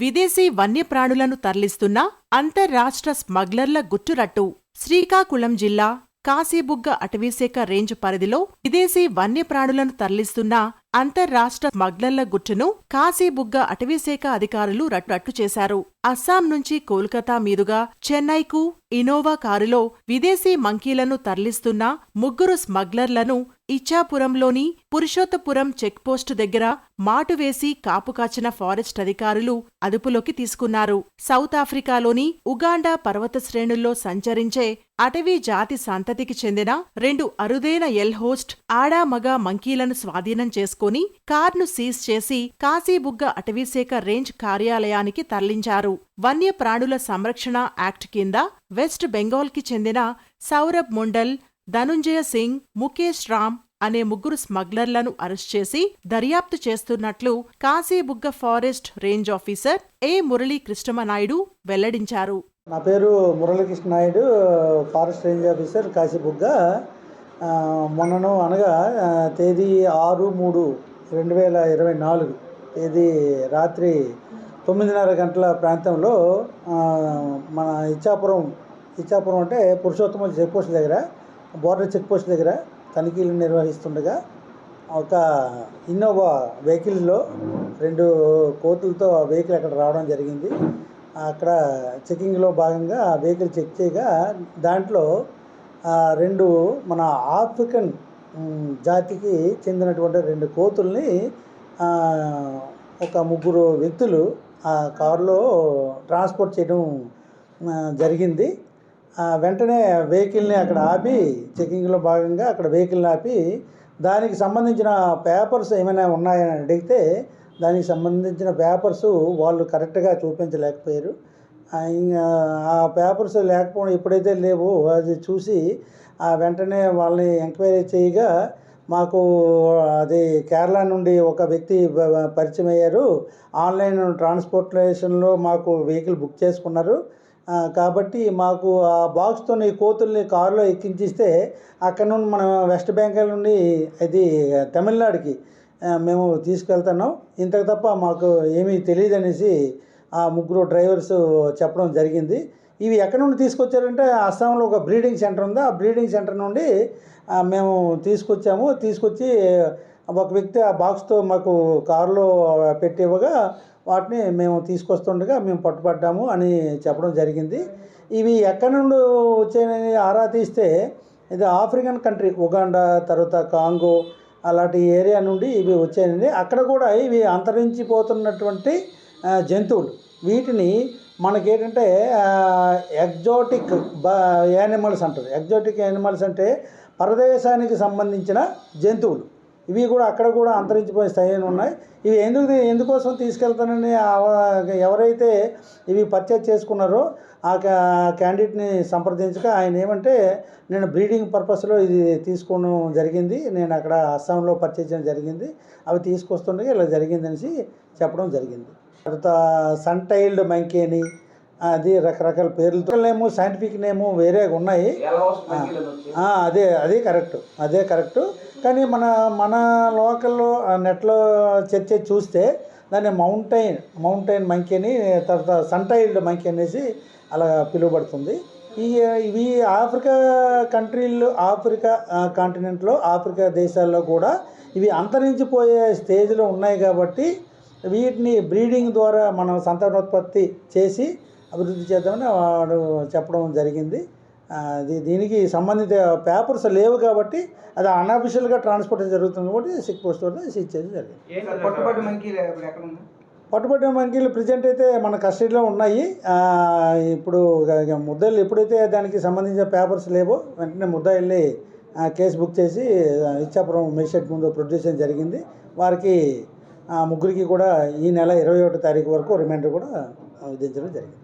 విదేశీ వన్యప్రాణులను తరలిస్తున్న అంతర్రాష్ట్ర స్మగ్లర్ల గుట్టురట్టు శ్రీకాకుళం జిల్లా కాశీబుగ్గ అటవీశాఖ రేంజ్ పరిధిలో విదేశీ వన్యప్రాణులను తరలిస్తున్న అంతర్రాష్ట్ర స్మగ్లర్ల గుట్టును కాశీబుగ్గ అటవీశాఖ అధికారులు రట్టు చేశారు. అస్సాం నుంచి కోల్కతా మీదుగా చెన్నైకు ఇనోవా కారులో విదేశీ మంకీలను తరలిస్తున్న ముగ్గురు స్మగ్లర్లను ఇచ్చాపురంలోని పురుషోత్తపురం చెక్పోస్టు దగ్గర మాటు వేసి ఫారెస్ట్ అధికారులు అదుపులోకి తీసుకున్నారు. సౌత్ ఆఫ్రికాలోని ఉగాండా పర్వత శ్రేణుల్లో సంచరించే అటవీ జాతి సంతతికి చెందిన రెండు అరుదైన ఎల్హోస్ట్ ఆడా మగ మంకీలను స్వాధీనం చేసుకు చేసుకుని కార్ను సీజ్ చేసి కాశీబుగ్గ అటవీశాఖ రేంజ్ కార్యాలయానికి తరలించారు. వన్యప్రాణుల సంరక్షణ యాక్ట్ కింద వెస్ట్ బెంగాల్కి చెందిన సౌరభ్ ముండల్ ధనుంజయ సింగ్ ముఖేష్ రామ్ అనే ముగ్గురు స్మగ్లర్లను అరెస్ట్ చేసి దర్యాప్తు చేస్తున్నట్లు Kasibugga forest range officer A Murali Krishnama Naidu వెల్లడించారు. నా పేరు Muralikrishna Naidu forest range officer Kasibugga. మొన్నను అనగా తేదీ ఆరు మూడు రెండు వేల ఇరవై నాలుగు తేదీ రాత్రి తొమ్మిదిన్నర గంటల ప్రాంతంలో మన ఇచ్చాపురం ఇచ్చాపురం అంటే పురుషోత్తమ చెక్ పోస్ట్ దగ్గర బోర్డర్ చెక్ పోస్ట్ దగ్గర తనిఖీలు నిర్వహిస్తుండగా ఒక ఇన్నోవా వెహికల్లో రెండు కోతులతో ఆ వెహికల్ అక్కడ రావడం జరిగింది. అక్కడ చెకింగ్లో భాగంగా ఆ వెహికల్ చెక్ చేయగా దాంట్లో రెండు మన ఆఫ్రికన్ జాతికి చెందినటువంటి రెండు కోతుల్ని ఒక ముగ్గురు వ్యక్తులు ఆ కారులో ట్రాన్స్పోర్ట్ చేయడం జరిగింది. వెంటనే వెహికల్ని అక్కడ ఆపి చెకింగ్లో భాగంగా అక్కడ వెహికల్ని ఆపి దానికి సంబంధించిన పేపర్స్ ఏమైనా ఉన్నాయని అడిగితే దానికి సంబంధించిన పేపర్స్ వాళ్ళు కరెక్ట్గా చూపించలేకపోయారు. ఆ, ఇంకా ఆ పేపర్స్ లేకపోవడం ఎప్పుడైతే లేవు అది చూసి ఆ వెంటనే వాళ్ళని ఎంక్వైరీ చేయగా మాకు అది కేరళ నుండి ఒక వ్యక్తి పరిచయం అయ్యారు. ఆన్లైన్ ట్రాన్స్పోర్టేషన్లో మాకు వెహికల్ బుక్ చేసుకున్నారు. కాబట్టి మాకు ఆ బాక్స్తో ఈ కోతుల్ని కారులో ఎక్కించిస్తే అక్కడ నుండి మనం వెస్ట్ బెంగాల్ నుండి అది తమిళనాడుకి మేము తీసుకెళ్తున్నాం. ఇంతకు తప్ప మాకు ఏమీ తెలియదు అనేసి ఆ ముగ్గురు డ్రైవర్స్ చెప్పడం జరిగింది. ఇవి ఎక్కడి నుండి తీసుకొచ్చారంటే అస్సాంలో ఒక బ్రీడింగ్ సెంటర్ ఉంది. ఆ బ్రీడింగ్ సెంటర్ నుండి మేము తీసుకొచ్చాము. తీసుకొచ్చి ఒక వ్యక్తి ఆ బాక్స్తో మాకు కారులో పెట్టి ఇవ్వగా వాటిని మేము తీసుకొస్తుండగా మేము పట్టుపడ్డాము అని చెప్పడం జరిగింది. ఇవి ఎక్కడి నుండి వచ్చాయని ఆరా తీస్తే ఇది ఆఫ్రికన్ కంట్రీ ఉగాండా తర్వాత కాంగో అలాంటి ఏరియా నుండి ఇవి వచ్చాయండి. అక్కడ కూడా ఇవి అంతరించిపోతున్నటువంటి జంతువులు. వీటిని మనకేంటంటే ఎగ్జోటిక్ బ యానిమల్స్ అంటారు. ఎగ్జోటిక్ యానిమల్స్ అంటే పరదేశానికి సంబంధించిన జంతువులు. ఇవి కూడా అక్కడ కూడా అంతరించిపోయే స్థాయిలో ఉన్నాయి. ఇవి ఎందుకు ఎందుకోసం తీసుకెళ్తానని ఎవరైతే ఇవి పర్చేజ్ చేసుకున్నారో ఆ క్యా- క్యాండిడేట్ని సంప్రదించక ఆయన ఏమంటే నేను బ్రీడింగ్ పర్పస్లో ఇది తీసుకోవడం జరిగింది. నేను అక్కడ అస్సాంలో పర్చేజ్ చేయడం జరిగింది. అవి తీసుకొస్తుండగా ఇలా జరిగిందనేసి చెప్పడం జరిగింది. తర్వాత సన్టైల్డ్ మంకీ అది రకరకాల పేర్లతో నేము సైంటిఫిక్ నేము వేరే ఉన్నాయి. అదే అదే కరెక్ట్ అదే కరెక్ట్. కానీ మన మన లోకల్లో నెట్లో చర్చ చూస్తే దాన్ని మౌంటైన్ మౌంటైన్ మంకీ అని తర్వాత సన్టైల్డ్ మంకీ అనేసి అలా పిలువబడుతుంది. ఈ ఇవి ఆఫ్రికా కంట్రీల్లో ఆఫ్రికా కాంటినెంట్లో ఆఫ్రికా దేశాల్లో కూడా ఇవి అంతరించిపోయే స్టేజ్లో ఉన్నాయి కాబట్టి వీటిని బ్రీడింగ్ ద్వారా మనం సంతానోత్పత్తి చేసి అభివృద్ధి చేద్దామని వాడు చెప్పడం జరిగింది. దీనికి సంబంధిత పేపర్స్ లేవు కాబట్టి అది అన్అఫిషియల్గా ట్రాన్స్పోర్ట్ జరుగుతుంది కాబట్టి సిక్ పోస్ట్ వల్ల సీజ్ చేయడం జరిగింది. పట్టుబట్టిన మంకీలు ప్రజెంట్ అయితే మన కస్టడీలో ఉన్నాయి. ఆ, ఇప్పుడు ఇక ముద్దాయిలు ఎప్పుడైతే దానికి సంబంధించిన పేపర్స్ లేవో వెంటనే ముద్దాయిల్ని ఆ, కేసు బుక్ చేసి ఇచ్చాపురం మేజిస్ట్రేట్ ముందు ప్రొడ్యూస్ చేయడం జరిగింది. వారికి ముగ్గురికి కూడా ఈ నెల ఇరవై ఒకటో తారీఖు వరకు రిమైండర్ కూడా విధించడం జరిగింది.